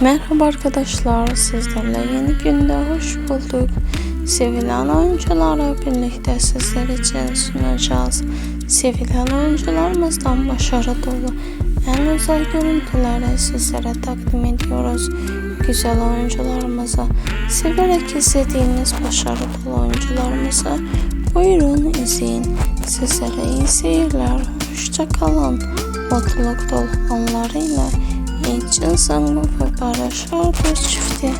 Merhaba arkadaşlar, sizlerle yeni günde hoş bulduk. Sevilen oyuncuları birlikte sizler için sunacağız. Sevilen oyuncularımızdan başarı dolu en özel görüntüleri sizlere takdim ediyoruz. Güzel oyuncularımızı, severek izlediğiniz başarı dolu oyuncularımızı buyurun izleyin. Sizlere iyi seyirler, hoşça kalın. Mutluluk dolu anlarıyla Geçen sangopa para şarkı çifte.